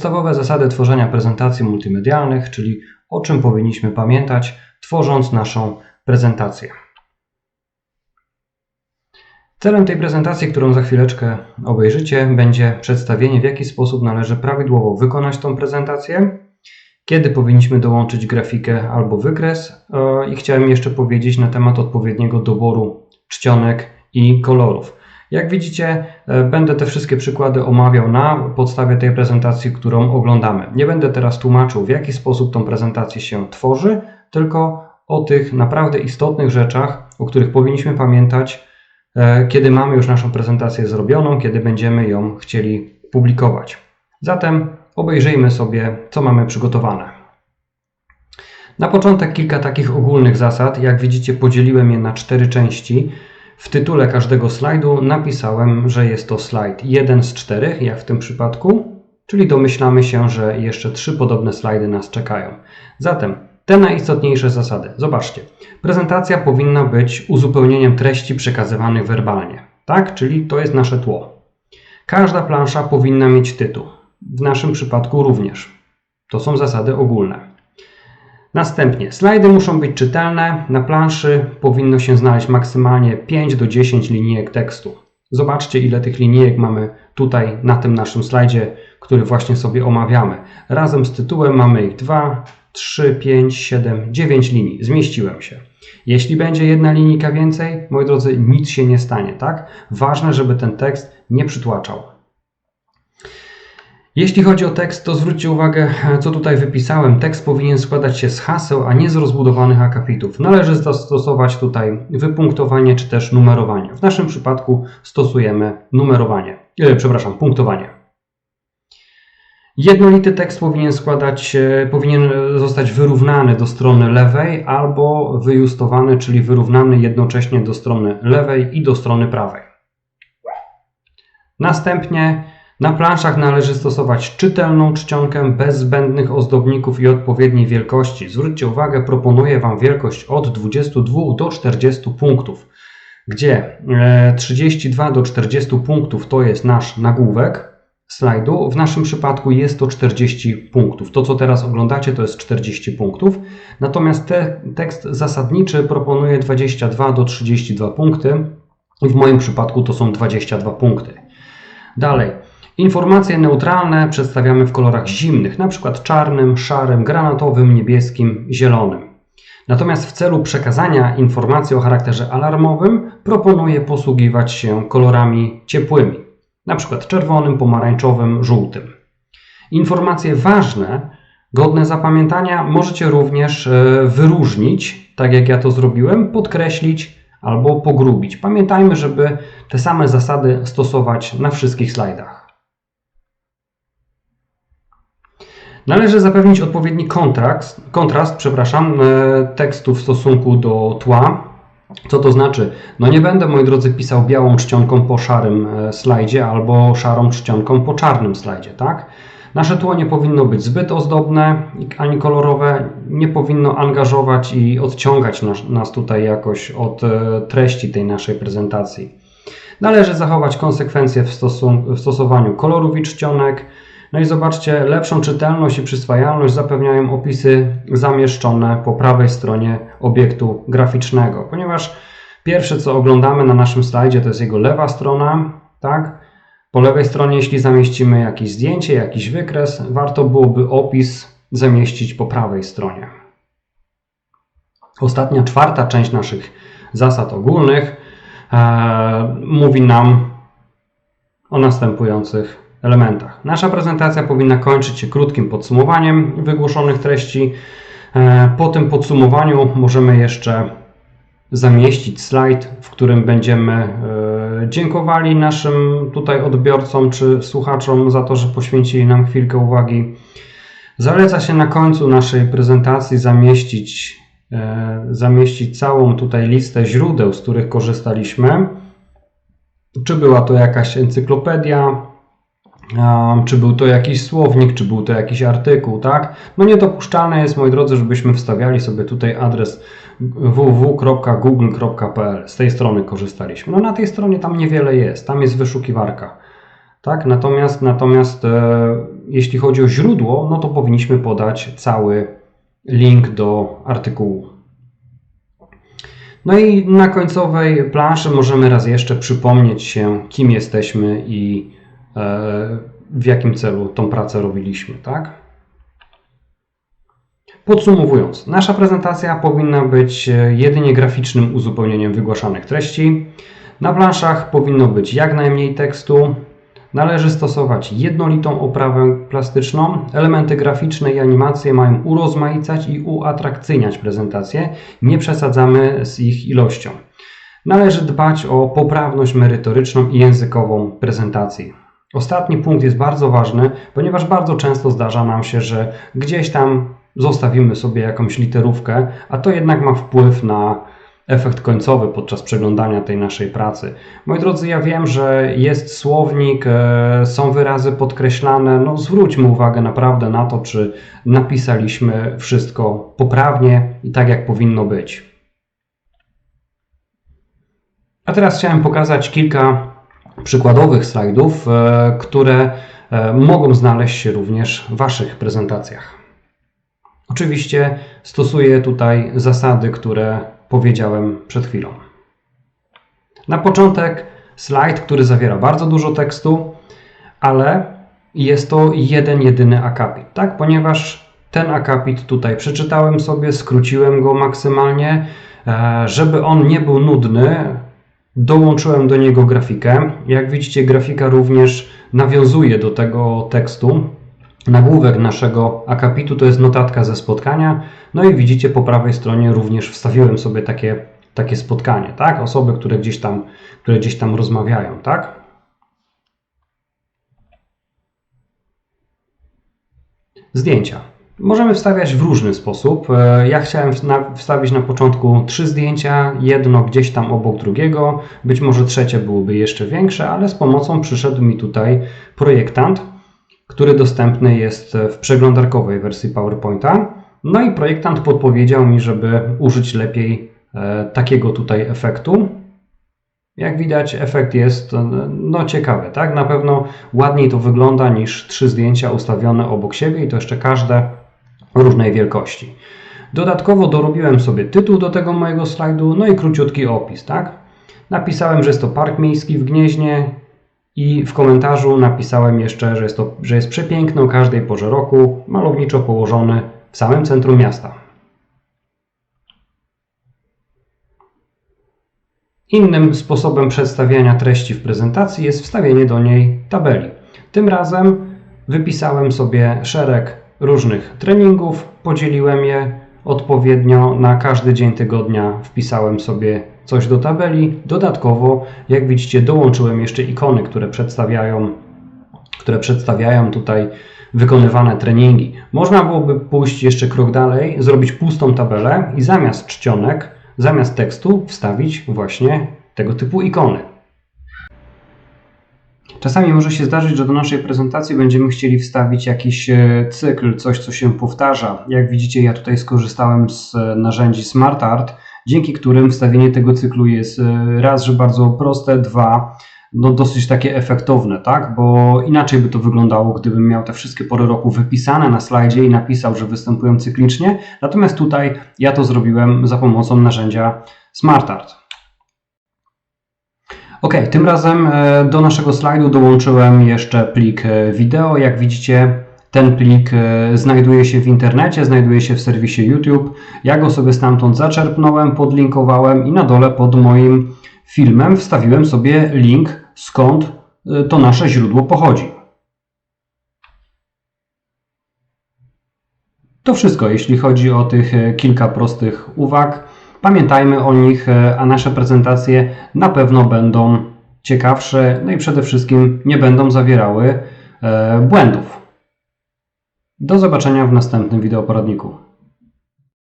Podstawowe zasady tworzenia prezentacji multimedialnych, czyli o czym powinniśmy pamiętać, tworząc naszą prezentację. Celem tej prezentacji, którą za chwileczkę obejrzycie, będzie przedstawienie, w jaki sposób należy prawidłowo wykonać tą prezentację, kiedy powinniśmy dołączyć grafikę albo wykres e, i chciałem jeszcze powiedzieć na temat odpowiedniego doboru czcionek i kolorów. Jak widzicie, e, będę te wszystkie przykłady omawiał na podstawie tej prezentacji, którą oglądamy. Nie będę teraz tłumaczył, w jaki sposób tą prezentację się tworzy, tylko o tych naprawdę istotnych rzeczach, o których powinniśmy pamiętać, e, kiedy mamy już naszą prezentację zrobioną, kiedy będziemy ją chcieli publikować. Zatem obejrzyjmy sobie, co mamy przygotowane. Na początek kilka takich ogólnych zasad. Jak widzicie, podzieliłem je na cztery części. W tytule każdego slajdu napisałem, że jest to slajd jeden z czterech, jak w tym przypadku, czyli domyślamy się, że jeszcze trzy podobne slajdy nas czekają. Zatem te najistotniejsze zasady. Zobaczcie, prezentacja powinna być uzupełnieniem treści przekazywanych werbalnie, tak? Czyli to jest nasze tło. Każda plansza powinna mieć tytuł. W naszym przypadku również. To są zasady ogólne. Następnie slajdy muszą być czytelne. Na planszy powinno się znaleźć maksymalnie 5 do 10 linijek tekstu. Zobaczcie, ile tych linijek mamy tutaj na tym naszym slajdzie, który właśnie sobie omawiamy. Razem z tytułem mamy ich 2, 3, 5, 7, 9 linii. Zmieściłem się. Jeśli będzie jedna linijka więcej, moi drodzy, nic się nie stanie, tak? Ważne, żeby ten tekst nie przytłaczał. Jeśli chodzi o tekst, to zwróćcie uwagę, co tutaj wypisałem. Tekst powinien składać się z haseł, a nie z rozbudowanych akapitów. Należy zastosować tutaj wypunktowanie czy też numerowanie. W naszym przypadku stosujemy numerowanie, e, przepraszam, punktowanie. Jednolity tekst powinien składać, powinien zostać wyrównany do strony lewej albo wyjustowany, czyli wyrównany jednocześnie do strony lewej i do strony prawej. Następnie na planszach należy stosować czytelną czcionkę bez zbędnych ozdobników i odpowiedniej wielkości. Zwróćcie uwagę, proponuję Wam wielkość od 22 do 40 punktów, gdzie 32 e, do 40 punktów to jest nasz nagłówek slajdu. W naszym przypadku jest to 40 punktów. To, co teraz oglądacie, to jest 40 punktów. Natomiast te, tekst zasadniczy proponuje 22 do 32 punkty. I w moim przypadku to są 22 punkty. Dalej. Informacje neutralne przedstawiamy w kolorach zimnych, np. czarnym, szarym, granatowym, niebieskim, zielonym. Natomiast w celu przekazania informacji o charakterze alarmowym proponuję posługiwać się kolorami ciepłymi, np. czerwonym, pomarańczowym, żółtym. Informacje ważne, godne zapamiętania możecie również e, wyróżnić, tak jak ja to zrobiłem, podkreślić albo pogrubić. Pamiętajmy, żeby te same zasady stosować na wszystkich slajdach. Należy zapewnić odpowiedni kontrast, kontrast przepraszam, e, tekstu w stosunku do tła. Co to znaczy? No nie będę, moi drodzy, pisał białą czcionką po szarym e, slajdzie albo szarą czcionką po czarnym slajdzie, tak? Nasze tło nie powinno być zbyt ozdobne ani kolorowe, nie powinno angażować i odciągać nas, nas tutaj jakoś od e, treści tej naszej prezentacji. Należy zachować konsekwencje w, w stosowaniu kolorów i czcionek, no i zobaczcie, lepszą czytelność i przyswajalność zapewniają opisy zamieszczone po prawej stronie obiektu graficznego, ponieważ pierwsze co oglądamy na naszym slajdzie to jest jego lewa strona, tak? Po lewej stronie, jeśli zamieścimy jakieś zdjęcie, jakiś wykres, warto byłoby opis zamieścić po prawej stronie. Ostatnia, czwarta część naszych zasad ogólnych e, mówi nam o następujących elementach. Nasza prezentacja powinna kończyć się krótkim podsumowaniem wygłoszonych treści. E, po tym podsumowaniu możemy jeszcze zamieścić slajd, w którym będziemy e, dziękowali naszym tutaj odbiorcom czy słuchaczom za to, że poświęcili nam chwilkę uwagi. Zaleca się na końcu naszej prezentacji zamieścić, e, zamieścić całą tutaj listę źródeł, z których korzystaliśmy. Czy była to jakaś encyklopedia, czy był to jakiś słownik, czy był to jakiś artykuł, tak? No niedopuszczalne jest, moi drodzy, żebyśmy wstawiali sobie tutaj adres www.google.pl. Z tej strony korzystaliśmy. No na tej stronie tam niewiele jest, tam jest wyszukiwarka. Tak? Natomiast, natomiast e, jeśli chodzi o źródło, no to powinniśmy podać cały link do artykułu. No i na końcowej planszy możemy raz jeszcze przypomnieć się, kim jesteśmy i w jakim celu tą pracę robiliśmy. Tak? Podsumowując, nasza prezentacja powinna być e, jedynie graficznym uzupełnieniem wygłaszanych treści. Na planszach powinno być jak najmniej tekstu. Należy stosować jednolitą oprawę plastyczną. Elementy graficzne i animacje mają urozmaicać i uatrakcyjniać prezentację. Nie przesadzamy z ich ilością. Należy dbać o poprawność merytoryczną i językową prezentacji. Ostatni punkt jest bardzo ważny, ponieważ bardzo często zdarza nam się, że gdzieś tam zostawimy sobie jakąś literówkę, a to jednak ma wpływ na efekt końcowy podczas przeglądania tej naszej pracy. Moi drodzy, ja wiem, że jest słownik, e, są wyrazy podkreślane. No, zwróćmy uwagę naprawdę na to, czy napisaliśmy wszystko poprawnie i tak, jak powinno być. A teraz chciałem pokazać kilka przykładowych slajdów, e, które e, mogą znaleźć się również w Waszych prezentacjach. Oczywiście stosuję tutaj zasady, które powiedziałem przed chwilą. Na początek slajd, który zawiera bardzo dużo tekstu, ale jest to jeden, jedyny akapit, tak? Ponieważ ten akapit tutaj przeczytałem sobie, skróciłem go maksymalnie, e, żeby on nie był nudny, dołączyłem do niego grafikę. Jak widzicie, grafika również nawiązuje do tego tekstu. Nagłówek naszego akapitu to jest notatka ze spotkania. No i widzicie po prawej stronie również wstawiłem sobie takie, takie spotkanie, tak? Osoby, które gdzieś tam, które gdzieś tam rozmawiają, tak? Zdjęcia. Możemy wstawiać w różny sposób. E, ja chciałem wstawić na początku trzy zdjęcia, jedno gdzieś tam obok drugiego, być może trzecie byłoby jeszcze większe, ale z pomocą przyszedł mi tutaj projektant który dostępny jest w przeglądarkowej wersji PowerPointa. No i projektant podpowiedział mi, żeby użyć lepiej e, takiego tutaj efektu. Jak widać, efekt jest no, ciekawy, tak? Na pewno ładniej to wygląda niż trzy zdjęcia ustawione obok siebie i to jeszcze każde różnej wielkości. Dodatkowo dorobiłem sobie tytuł do tego mojego slajdu, no i króciutki opis, tak? Napisałem, że jest to park miejski w Gnieźnie, i w komentarzu napisałem jeszcze, że jest, to, że jest przepiękny o każdej porze roku, malowniczo położony w samym centrum miasta. Innym sposobem przedstawiania treści w prezentacji jest wstawienie do niej tabeli. Tym razem wypisałem sobie szereg różnych treningów, podzieliłem je odpowiednio na każdy dzień tygodnia, wpisałem sobie coś do tabeli. Dodatkowo, jak widzicie, dołączyłem jeszcze ikony, które przedstawiają, które przedstawiają tutaj wykonywane treningi. Można byłoby pójść jeszcze krok dalej, zrobić pustą tabelę i zamiast czcionek, zamiast tekstu wstawić właśnie tego typu ikony. Czasami może się zdarzyć, że do naszej prezentacji będziemy chcieli wstawić jakiś e, cykl, coś co się powtarza. Jak widzicie, ja tutaj skorzystałem z e, narzędzi SmartArt, dzięki którym wstawienie tego cyklu jest e, raz, że bardzo proste, dwa, no dosyć takie efektowne, tak? Bo inaczej by to wyglądało, gdybym miał te wszystkie pory roku wypisane na slajdzie i napisał, że występują cyklicznie. Natomiast tutaj ja to zrobiłem za pomocą narzędzia SmartArt. Ok, tym razem e, do naszego slajdu dołączyłem jeszcze plik e, wideo. Jak widzicie, ten plik e, znajduje się w internecie, znajduje się w serwisie YouTube. Ja go sobie stamtąd zaczerpnąłem, podlinkowałem i na dole pod moim filmem wstawiłem sobie link, skąd to nasze źródło pochodzi. To wszystko, jeśli chodzi o tych kilka prostych uwag. Pamiętajmy o nich, a nasze prezentacje na pewno będą ciekawsze, no i przede wszystkim nie będą zawierały błędów. Do zobaczenia w następnym wideoporadniku.